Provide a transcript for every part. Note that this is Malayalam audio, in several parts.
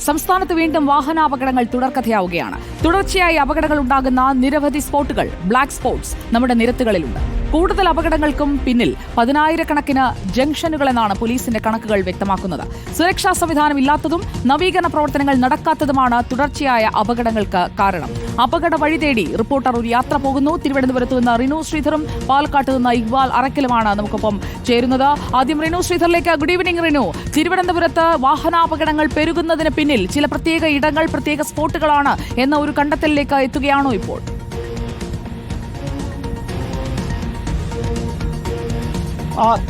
സംസ്ഥാനത്ത് വീണ്ടും വാഹനാപകടങ്ങൾ തുടർക്കഥയാവുകയാണ്. തുടർച്ചയായി അപകടങ്ങൾ ഉണ്ടാകുന്ന നിരവധി സ്പോട്ടുകൾ ബ്ലാക്ക് സ്പോട്സ് നമ്മുടെ നിരത്തുകളിലുണ്ട്. കൂടുതൽ അപകടങ്ങൾക്കും പിന്നിൽ പതിനായിരക്കണക്കിന് ജംഗ്ഷനുകൾ എന്നാണ് പോലീസിന്റെ കണക്കുകൾ വ്യക്തമാക്കുന്നത്. സുരക്ഷാ സംവിധാനം ഇല്ലാത്തതും നവീകരണ പ്രവർത്തനങ്ങൾ നടക്കാത്തതുമാണ് തുടർച്ചയായ അപകടങ്ങൾക്ക് കാരണം. അപകട വഴി തേടി റിപ്പോർട്ടർ ഒരു യാത്ര പോകുന്നു. തിരുവനന്തപുരത്ത് നിന്ന് റിനു ശ്രീധറും പാലക്കാട്ട് നിന്ന് ഇക്ബാൽ അറക്കലുമാണ് നമുക്കൊപ്പം ചേരുന്നത്. ആദ്യം റിനു ശ്രീധറിലേക്ക്. Good evening Rinu. തിരുവനന്തപുരത്ത് വാഹനാപകടങ്ങൾ പെരുകുന്നതിന് പിന്നിൽ ചില പ്രത്യേക ഇടങ്ങൾ പ്രത്യേക സ്പോട്ടുകളാണ് എന്ന ഒരു കണ്ടെത്തലിലേക്ക് എത്തുകയാണോ ഇപ്പോൾ?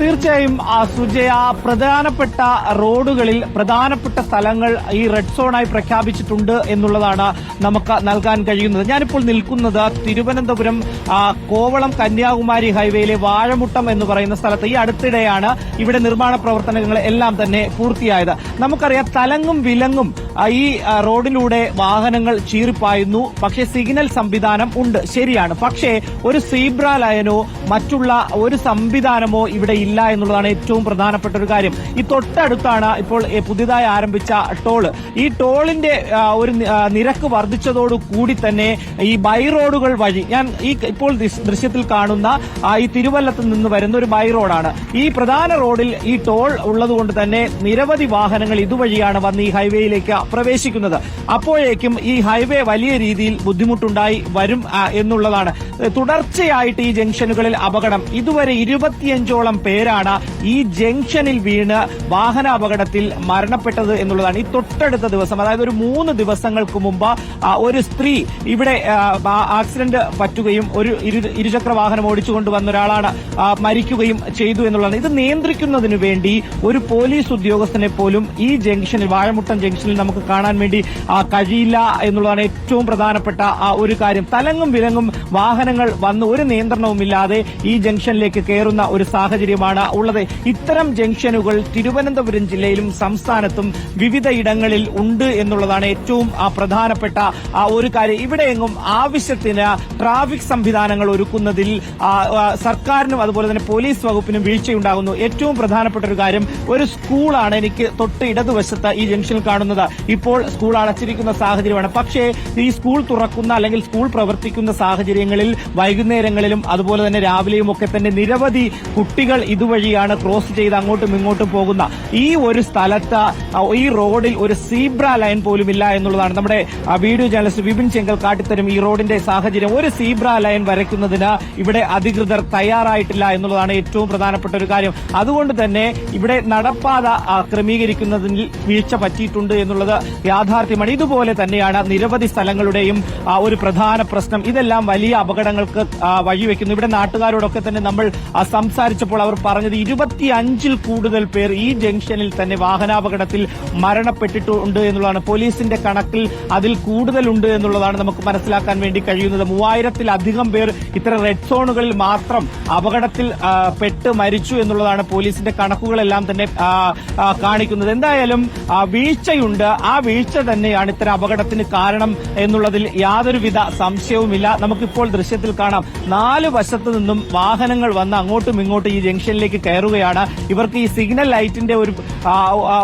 തീർച്ചയായും സുജയ പ്രധാനപ്പെട്ട റോഡുകളിൽ പ്രധാനപ്പെട്ട സ്ഥലങ്ങൾ ഈ റെഡ് സോണായി പ്രഖ്യാപിച്ചിട്ടുണ്ട് എന്നുള്ളതാണ് നമുക്ക് നൽകാൻ കഴിയുന്നത്. ഞാനിപ്പോൾ നിൽക്കുന്നത് തിരുവനന്തപുരം കോവളം കന്യാകുമാരി ഹൈവേയിലെ വാഴമുട്ടം എന്ന് പറയുന്ന സ്ഥലത്ത്. ഈ അടുത്തിടെയാണ് ഇവിടെ നിർമ്മാണ പ്രവർത്തനങ്ങൾ എല്ലാം തന്നെ പൂർത്തിയായത്. നമുക്കറിയാം തലങ്ങും വിലങ്ങും ഈ റോഡിലൂടെ വാഹനങ്ങൾ ചീറിപ്പായുന്നു. പക്ഷേ സിഗ്നൽ സംവിധാനം ഉണ്ട്. ശരിയാണ്. പക്ഷേ ഒരു സീബ്ര ലയനോ മറ്റുള്ള ഒരു സംവിധാനമോ ഇവിടെ ഇല്ല എന്നുള്ളതാണ് ഏറ്റവും പ്രധാനപ്പെട്ട ഒരു കാര്യം. ഈ തൊട്ടടുത്താണ് ഇപ്പോൾ പുതിയതായി ആരംഭിച്ച ടോൾ. ഈ ടോളിന്റെ ഒരു നിരക്ക് വർദ്ധിച്ചതോടു കൂടി തന്നെ ഈ ബൈ റോഡുകൾ വഴി ഞാൻ ഈ ഇപ്പോൾ ദൃശ്യത്തിൽ കാണുന്ന ഈ തിരുവല്ലത്ത് നിന്ന് വരുന്ന ഒരു ബൈ റോഡാണ്. ഈ പ്രധാന റോഡിൽ ഈ ടോൾ ഉള്ളതുകൊണ്ട് തന്നെ നിരവധി വാഹനങ്ങൾ ഇതുവഴിയാണ് വന്ന് ഈ ഹൈവേയിലേക്ക് പ്രവേശിക്കുന്നത്. അപ്പോഴേക്കും ഈ ഹൈവേ വലിയ രീതിയിൽ ബുദ്ധിമുട്ടുണ്ടായി വരും എന്നുള്ളതാണ്. തുടർച്ചയായിട്ട് ഈ ജംഗ്ഷനുകളിൽ അപകടം. ഇതുവരെ ഇരുപത്തിയഞ്ചോളം പേരാണ് ഈ ജംഗ്ഷനിൽ വീണ് വാഹനാപകടത്തിൽ മരണപ്പെട്ടത് എന്നുള്ളതാണ് ഈ തൊട്ടടുത്ത ദിവസം അതായത് ഒരു മൂന്ന് ദിവസങ്ങൾക്ക് മുമ്പ് ഒരു സ്ത്രീ ഇവിടെ ആക്സിഡന്റ് പറ്റുകയും ഒരു ഇരു- ഇരുചക്ര വാഹനം ഓടിച്ചുകൊണ്ട് വന്ന ഒരാളാണ് മരിക്കുകയും ചെയ്തു എന്നുള്ളതാണ്. ഇത് നിയന്ത്രിക്കുന്നതിന് വേണ്ടി ഒരു പോലീസ് ഉദ്യോഗസ്ഥനെ പോലും ഈ ജംഗ്ഷനിൽ വാഴമുട്ടം ജംഗ്ഷനിൽ നമുക്ക് കാണാൻ വേണ്ടി കഴിയില്ല എന്നുള്ളതാണ് ഏറ്റവും പ്രധാനപ്പെട്ട ഒരു കാര്യം. തലങ്ങും വിലങ്ങും വാഹനങ്ങൾ വന്ന് ഒരു നിയന്ത്രണവുമില്ലാതെ ഈ ജംഗ്ഷനിലേക്ക് കയറുന്ന ഒരു സാഹചര്യമാണ് ഉള്ളത്. ഇത്തരം ജംഗ്ഷനുകൾ തിരുവനന്തപുരം ജില്ലയിലും സംസ്ഥാനത്തും വിവിധ ഇടങ്ങളിൽ ഉണ്ട് എന്നുള്ളതാണ് ഏറ്റവും പ്രധാനപ്പെട്ട ഒരു കാര്യം. ഇവിടെയെങ്ങും ആവശ്യത്തിന് ട്രാഫിക് സംവിധാനങ്ങൾ ഒരുക്കുന്നതിൽ സർക്കാരിനും അതുപോലെ തന്നെ പോലീസ് വകുപ്പിനും വീഴ്ചയുണ്ടാകുന്നു. ഏറ്റവും പ്രധാനപ്പെട്ട ഒരു കാര്യം ഒരു സ്കൂളാണ് എനിക്ക് തൊട്ട് ഇടതുവശത്ത് ഈ ജംഗ്ഷനിൽ കാണുന്നത്. ഇപ്പോൾ സ്കൂൾ അടച്ചിരിക്കുന്ന സാഹചര്യമാണ്. പക്ഷേ ഈ സ്കൂൾ തുറക്കുന്ന അല്ലെങ്കിൽ സ്കൂൾ പ്രവർത്തിക്കുന്ന സാഹചര്യങ്ങളിൽ വൈകുന്നേരങ്ങളിലും അതുപോലെ തന്നെ രാവിലെയും ഒക്കെ തന്നെ നിരവധി കുട്ടികൾ ഇതുവഴിയാണ് ക്രോസ് ചെയ്ത് അങ്ങോട്ടും ഇങ്ങോട്ടും പോകുന്ന ഈ ഒരു സ്ഥലത്ത് ഈ റോഡിൽ ഒരു സീബ്ര ലൈൻ പോലും ഇല്ല എന്നുള്ളതാണ് നമ്മുടെ വീഡിയോ ജേർണലിസ്റ്റ് വിപിൻ ചെങ്കൽ കാട്ടിത്തരും ഈ റോഡിന്റെ സാഹചര്യം. ഒരു സീബ്ര ലൈൻ വരയ്ക്കുന്നതിന് ഇവിടെ അധികൃതർ തയ്യാറായിട്ടില്ല എന്നുള്ളതാണ് ഏറ്റവും പ്രധാനപ്പെട്ട ഒരു കാര്യം. അതുകൊണ്ട് തന്നെ ഇവിടെ നടപ്പാത ക്രമീകരിക്കുന്നതിൽ വീഴ്ച പറ്റിയിട്ടുണ്ട് എന്നുള്ളത് യാഥാർത്ഥ്യമാണ്. ഇതുപോലെ തന്നെയാണ് നിരവധി സ്ഥലങ്ങളുടെയും ഒരു പ്രധാന പ്രശ്നം. ഇതെല്ലാം വലിയ അപകടങ്ങൾക്ക് വഴിവെക്കുന്നു. ഇവിടെ നാട്ടുകാരോടൊക്കെ തന്നെ നമ്മൾ ആ, സംസാരിച്ചപ്പോൾ അവർ പറഞ്ഞത് ഇരുപത്തിയഞ്ചിൽ കൂടുതൽ പേർ ഈ ജംഗ്ഷനിൽ തന്നെ വാഹനാപകടത്തിൽ മരണപ്പെട്ടിട്ടുണ്ട് എന്നുള്ളതാണ്. പോലീസിന്റെ കണക്കിൽ അതിൽ കൂടുതലുണ്ട് എന്നുള്ളതാണ് നമുക്ക് മനസ്സിലാക്കാൻ വേണ്ടി കഴിയുന്നത്. മൂവായിരത്തിലധികം പേർ ഇത്തരം റെഡ് സോണുകളിൽ മാത്രം അപകടത്തിൽ പെട്ട് മരിച്ചു എന്നുള്ളതാണ് പോലീസിന്റെ കണക്കുകളെല്ലാം തന്നെ കാണിക്കുന്നത്. എന്തായാലും വീഴ്ചയുണ്ട്. ആ വീഴ്ച തന്നെയാണ് ഇത്തരം അപകടത്തിന് കാരണം എന്നുള്ളതിൽ യാതൊരുവിധ സംശയവുമില്ല. നമുക്കിപ്പോൾ ദൃശ്യത്തിൽ കാണാം. നാല് വശത്തു നിന്നും വാഹനങ്ങൾ വന്ന് അങ്ങോട്ടും ഇങ്ങോട്ടും ഈ ജംഗ്ഷനിലേക്ക് കയറുകയാണ്. ഇവർക്ക് ഈ സിഗ്നൽ ലൈറ്റിന്റെ ഒരു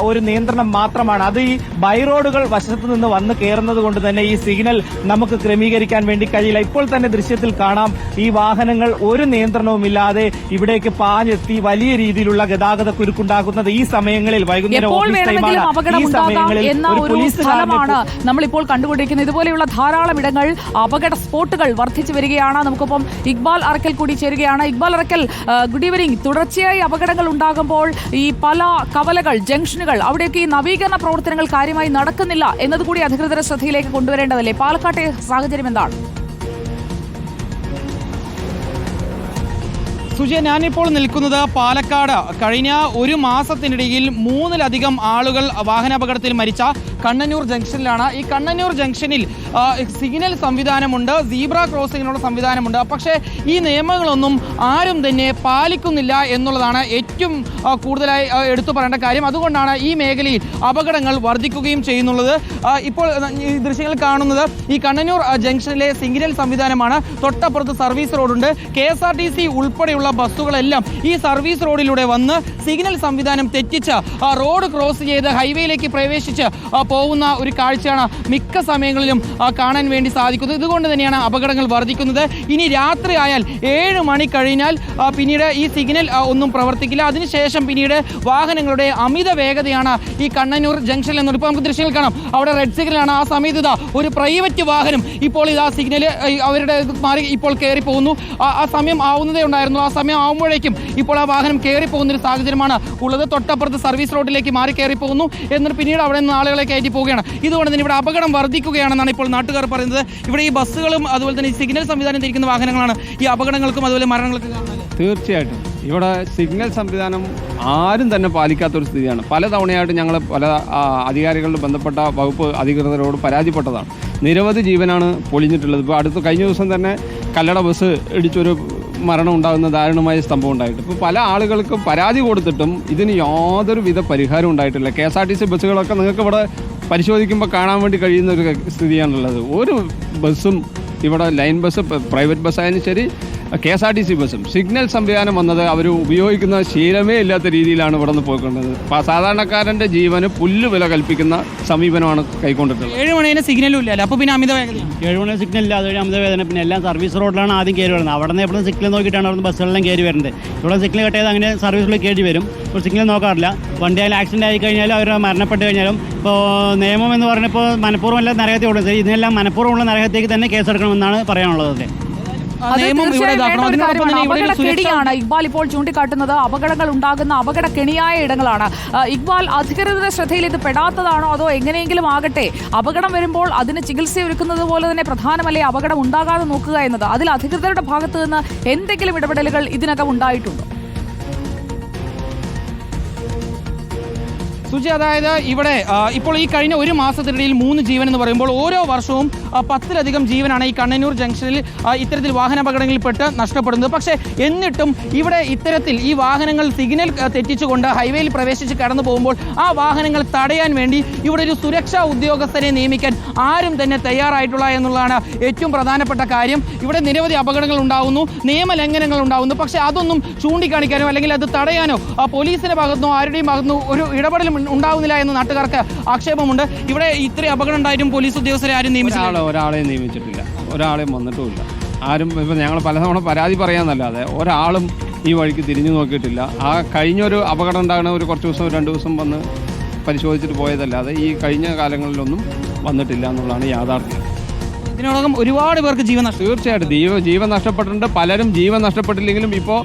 ഒരു നിയന്ത്രണം മാത്രമാണ്. അത് ഈ ബൈ റോഡുകൾ വശത്തു നിന്ന് വന്ന് കയറുന്നത് കൊണ്ട് തന്നെ ഈ സിഗ്നൽ നമുക്ക് ക്രമീകരിക്കാൻ വേണ്ടി കഴിയില്ല. ഇപ്പോൾ തന്നെ ദൃശ്യത്തിൽ കാണാം ഈ വാഹനങ്ങൾ ഒരു നിയന്ത്രണവുമില്ലാതെ ഇവിടേക്ക് പാഞ്ഞെത്തി വലിയ രീതിയിലുള്ള ഗതാഗത കുരുക്കുണ്ടാക്കുന്നത് ഈ സമയങ്ങളിൽ വൈകുന്നേരം ഓഫീസ് ടൈമാണ്. ഈ സമയങ്ങളിൽ ഒരു നമ്മളിപ്പോൾ കണ്ടുകൊണ്ടിരിക്കുന്നത്. ഇതുപോലെയുള്ള ധാരാളം ഇടങ്ങൾ അപകട സ്പോട്ടുകൾ വർദ്ധിച്ചു വരികയാണ്. നമുക്കൊപ്പം ഇക്ബാൽ അറക്കൽ കൂടി ചേരുകയാണ്. ഇക്ബാൽ അറക്കൽ ഗുഡ് ഈവനിംഗ് തുടർച്ചയായി അപകടങ്ങൾ ഉണ്ടാകുമ്പോൾ ഈ പല കവലകൾ ജംഗ്ഷനുകൾ അവിടെയൊക്കെ ഈ നവീകരണ പ്രവർത്തനങ്ങൾ കാര്യമായി നടക്കുന്നില്ല എന്നതുകൂടി അധികൃതരുടെ ശ്രദ്ധയിലേക്ക് കൊണ്ടുവരേണ്ടതല്ലേ? പാലക്കാട്ടെ സാഹചര്യം എന്താണ്? സുജയ ഞാനിപ്പോൾ നിൽക്കുന്നത് പാലക്കാട്. കഴിഞ്ഞ ഒരു മാസത്തിനിടയിൽ മൂന്നിലധികം ആളുകൾ വാഹനാപകടത്തിൽ മരിച്ച കണ്ണന്നൂർ ജംഗ്ഷനിലാണ്. ഈ കണ്ണന്നൂർ ജംഗ്ഷനിൽ സിഗ്നൽ സംവിധാനമുണ്ട് സീബ്ര ക്രോസിങ്ങിനുള്ള സംവിധാനമുണ്ട്. പക്ഷേ ഈ നിയമങ്ങളൊന്നും ആരും തന്നെ പാലിക്കുന്നില്ല എന്നുള്ളതാണ് ഏറ്റവും കൂടുതലായി എടുത്തു പറയേണ്ട കാര്യം. അതുകൊണ്ടാണ് ഈ മേഖലയിൽ അപകടങ്ങൾ വർദ്ധിക്കുകയും ചെയ്യുന്നുള്ളത്. ഇപ്പോൾ ഈ ദൃശ്യങ്ങൾ കാണുന്നത് ഈ കണ്ണന്നൂർ ജംഗ്ഷനിലെ സിഗ്നൽ സംവിധാനമാണ്. തൊട്ടപ്പുറത്ത് സർവീസ് റോഡുണ്ട്. K S R T C ഉൾപ്പെടെയുള്ള ബസ്സുകളെല്ലാം ഈ സർവീസ് റോഡിലൂടെ വന്ന് സിഗ്നൽ സംവിധാനം തെറ്റിച്ച് റോഡ് ക്രോസ് ചെയ്ത് ഹൈവേയിലേക്ക് പ്രവേശിച്ച് പോകുന്ന ഒരു കാഴ്ചയാണ് മിക്ക സമയങ്ങളിലും കാണാൻ വേണ്ടി സാധിക്കുന്നത്. ഇതുകൊണ്ട് തന്നെയാണ് അപകടങ്ങൾ വർദ്ധിക്കുന്നത്. ഇനി രാത്രി ആയാൽ ഏഴ് മണി കഴിഞ്ഞാൽ പിന്നീട് ഈ സിഗ്നൽ ഒന്നും പ്രവർത്തിക്കില്ല. അതിനുശേഷം പിന്നീട് വാഹനങ്ങളുടെ അമിത വേഗതയാണ് ഈ കണ്ണനൂർ ജംഗ്ഷനിൽ എന്നുള്ളത് ഇപ്പോൾ നമുക്ക് ദൃശ്യങ്ങൾ കാണാം. അവിടെ റെഡ് സിഗ്നലാണ് ആ സമയത്ത് ഇതാ ഒരു പ്രൈവറ്റ് വാഹനം ഇപ്പോൾ ഇതാ സിഗ്നൽ അവരുടെ മാറി ഇപ്പോൾ കയറി പോകുന്നു. ആ- സമയം ആവുന്നതേ ഉണ്ടായിരുന്നു. ആ സമയം ആവുമ്പോഴേക്കും ഇപ്പോൾ ആ വാഹനം കയറി പോകുന്ന ഒരു സാഹചര്യമാണ് ഉള്ളത്. തൊട്ടപ്പുറത്ത് സർവീസ് റോഡിലേക്ക് മാറി കയറി പോകുന്നു. എന്നിട്ട് പിന്നീട് അവിടെ നിന്ന് ആളുകളെ കയറ്റി പോവുകയാണ്. ഇതുകൊണ്ട് തന്നെ ഇവിടെ അപകടം വർദ്ധിക്കുകയാണെന്നാണ് ഇപ്പോൾ നാട്ടുകാർ പറയുന്നത്. ഇവിടെ ഈ ബസ്സുകളും അതുപോലെ തന്നെ സിഗ്നൽ സംവിധാനം തിരിക്കുന്ന വാഹനങ്ങളാണ് ഈ അപകടങ്ങൾക്കും അതുപോലെ മരണങ്ങൾക്കും തീർച്ചയായിട്ടും. ഇവിടെ സിഗ്നൽ സംവിധാനം ആരും തന്നെ പാലിക്കാത്തൊരു സ്ഥിതിയാണ്. പല തവണയായിട്ട് ഞങ്ങൾ പല ആ, അധികാരികളുടെ ബന്ധപ്പെട്ട വകുപ്പ് അധികൃതരോട് പരാതിപ്പെട്ടതാണ്. നിരവധി ജീവനാണ് പൊളിഞ്ഞിട്ടുള്ളത്. ഇപ്പോൾ അടുത്ത കഴിഞ്ഞ ദിവസം തന്നെ കല്ലട ബസ് ഇടിച്ചൊരു മരണം ഉണ്ടാകുന്ന ദാരുണമായ സംഭവം ഉണ്ടായിട്ട് ഇപ്പോൾ പല ആളുകൾക്കും പരാതി കൊടുത്തിട്ടും ഇതിന് യാതൊരു വിധ പരിഹാരം ഉണ്ടായിട്ടില്ല. K S R T C ബസ്സുകളൊക്കെ നിങ്ങൾക്ക് ഇവിടെ പരിശോധിക്കുമ്പോൾ കാണാൻ വേണ്ടി കഴിയുന്ന ഒരു സ്ഥിതിയാണുള്ളത്. ഒരു ബസ്സും ഇവിടെ ലൈൻ ബസ് പ്രൈവറ്റ് ബസ്സായാലും ശരി K S R T C ബസ്സും. സിഗ്നൽ സംവിധാനം വന്നത് അവർ ഉപയോഗിക്കുന്ന ശീലമേ ഇല്ലാത്ത രീതിയിലാണ് ഇവിടെ നിന്ന് പോയിക്കൊണ്ടത്. അപ്പൊ സാധാരണക്കാരന്റെ ജീവന് പുല്ല് വില കൽപ്പിക്കുന്ന സമീപനമാണ് കൈക്കൊണ്ടിട്ടുള്ളത്. ഏഴ് മണിന് സിഗ്നലും ഇല്ല അപ്പോൾ പിന്നെ അമിത വേദന ഏഴ് മണി സിഗ്നൽ ഇല്ല. അതുവഴി അമിത വേദന. പിന്നെ എല്ലാം സർവീസ് റോഡിലാണ് ആദ്യം കയറി വരുന്നത്. അവിടെ നിന്ന് എപ്പോഴും സിഗ്നൽ നോക്കിയിട്ടാണ് അവിടെ ബസ്സുകളെല്ലാം കയറി വരുന്നത്. ഇവിടെ സിഗ്നൽ കെട്ടിയത് അങ്ങനെ സർവീസിൽ കയറി വരും. ഇപ്പോൾ സിഗ്നൽ നോക്കാറില്ല. വണ്ടി ആയാലും ആക്സിഡന്റ് ആയി കഴിഞ്ഞാലും അവർ മരണപ്പെട്ട് കഴിഞ്ഞാലും ഇപ്പോൾ നിയമം എന്ന് പറഞ്ഞപ്പോൾ മനഃപൂർവം എല്ലാം നരകത്തിൽ കൊടുത്തത് ഇതിനെല്ലാം മനഃപൂർവമുള്ള നരകത്തേക്ക് തന്നെ കേസെടുക്കണമെന്നാണ് പറയാനുള്ളത്. നിയമം ഇവിടെ അപകടക്കെണിയാണ് ഇക്ബാൽ ഇപ്പോൾ ചൂണ്ടിക്കാട്ടുന്നത് അപകടങ്ങൾ ഉണ്ടാകുന്ന അപകടക്കെണിയായ ഇടങ്ങളാണ്. ഇക്ബാൽ അധികൃതരുടെ ശ്രദ്ധയിൽ ഇത് പെടാത്തതാണോ? അതോ എങ്ങനെയെങ്കിലും ആകട്ടെ അപകടം വരുമ്പോൾ അതിന് ചികിത്സ ഒരുക്കുന്നത് പോലെ തന്നെ പ്രധാനമല്ലേ അപകടം ഉണ്ടാകാതെ നോക്കുക എന്നത്? അതിൽ അധികൃതരുടെ ഭാഗത്ത് നിന്ന് എന്തെങ്കിലും ഇടപെടലുകൾ ഇതിനകം ഉണ്ടായിട്ടുണ്ടോ? സുജി അതായത് ഇവിടെ ഇപ്പോൾ ഈ കഴിഞ്ഞ ഒരു മാസത്തിനിടയിൽ മൂന്ന് ജീവൻ എന്ന് പറയുമ്പോൾ ഓരോ വർഷവും പത്തിലധികം ജീവനാണ് ഈ കണ്ണന്നൂർ ജംഗ്ഷനിൽ ഇത്തരത്തിൽ വാഹനാപകടങ്ങളിൽപ്പെട്ട് നഷ്ടപ്പെടുന്നത്. പക്ഷേ എന്നിട്ടും ഇവിടെ ഇത്തരത്തിൽ ഈ വാഹനങ്ങൾ സിഗ്നൽ തെറ്റിച്ചുകൊണ്ട് ഹൈവേയിൽ പ്രവേശിച്ച് കടന്നു പോകുമ്പോൾ ആ വാഹനങ്ങൾ തടയാൻ വേണ്ടി ഇവിടെ ഒരു സുരക്ഷാ ഉദ്യോഗസ്ഥരെ നിയമിക്കാൻ ആരും തന്നെ തയ്യാറായിട്ടുള്ള എന്നുള്ളതാണ് ഏറ്റവും പ്രധാനപ്പെട്ട കാര്യം. ഇവിടെ നിരവധി അപകടങ്ങൾ ഉണ്ടാകുന്നു നിയമലംഘനങ്ങൾ ഉണ്ടാകുന്നു പക്ഷേ അതൊന്നും ചൂണ്ടിക്കാണിക്കാനോ അല്ലെങ്കിൽ അത് തടയാനോ പോലീസിന്റെ ഭാഗത്തുനിന്നോ ആരുടെയും ഭാഗത്തുനിന്നോ ഒരു ഇടപെടലും ഉണ്ടാകുന്നില്ല എന്ന് നാട്ടുകാർക്ക് ആക്ഷേപമുണ്ട്. ഇവിടെ ഇത്രയും അപകടം ഉണ്ടായിട്ടും പോലീസ് ഉദ്യോഗസ്ഥരെ ആരും നിയമിച്ചില്ല ഒരാളെ ഒരാളെയും നിയമിച്ചിട്ടില്ല. ഒരാളെയും വന്നിട്ടുമില്ല. ആരും ഇപ്പം ഞങ്ങൾ പലതവണ പരാതി പറയാമെന്നല്ലാതെ ഒരാളും ഈ വഴിക്ക് തിരിഞ്ഞു നോക്കിയിട്ടില്ല. ആ കഴിഞ്ഞൊരു അപകടം ഉണ്ടാകുന്ന ഒരു കുറച്ച് ദിവസം രണ്ട് ദിവസം വന്ന് പരിശോധിച്ചിട്ട് പോയതല്ലാതെ ഈ കഴിഞ്ഞ കാലങ്ങളിലൊന്നും വന്നിട്ടില്ല എന്നുള്ളതാണ് യാഥാർത്ഥ്യം. ഇതിനോടകം ഒരുപാട് പേർക്ക് ജീവൻ നഷ്ടം തീർച്ചയായിട്ടും. ജീവ ജീവൻ നഷ്ടപ്പെട്ടിട്ടുണ്ട്. പലരും ജീവൻ നഷ്ടപ്പെട്ടില്ലെങ്കിലും ഇപ്പോൾ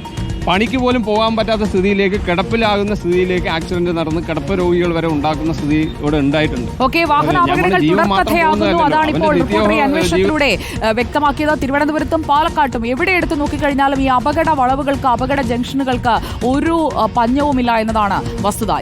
പണിക്ക് പോലും പോകാൻ പറ്റാത്ത സ്ഥിതിയിലേക്ക് കിടപ്പിലാകുന്ന സ്ഥിതിയിലേക്ക് ആക്സിഡന്റ് നടന്ന് കിടപ്പ് രോഗികൾ വരെ ഉണ്ടാക്കുന്ന സ്ഥിതി ഇവിടെ ഉണ്ടായിട്ടുണ്ട്. അതാണ് ഇപ്പോൾ അന്വേഷണത്തിലൂടെ വ്യക്തമാക്കിയത്. തിരുവനന്തപുരത്തും പാലക്കാട്ടും എവിടെ എടുത്തു നോക്കിക്കഴിഞ്ഞാലും ഈ അപകട വളവുകൾക്ക് അപകട ജംഗ്ഷനുകൾക്ക് ഒരു പഞ്ഞവുമില്ല എന്നതാണ് വസ്തുത.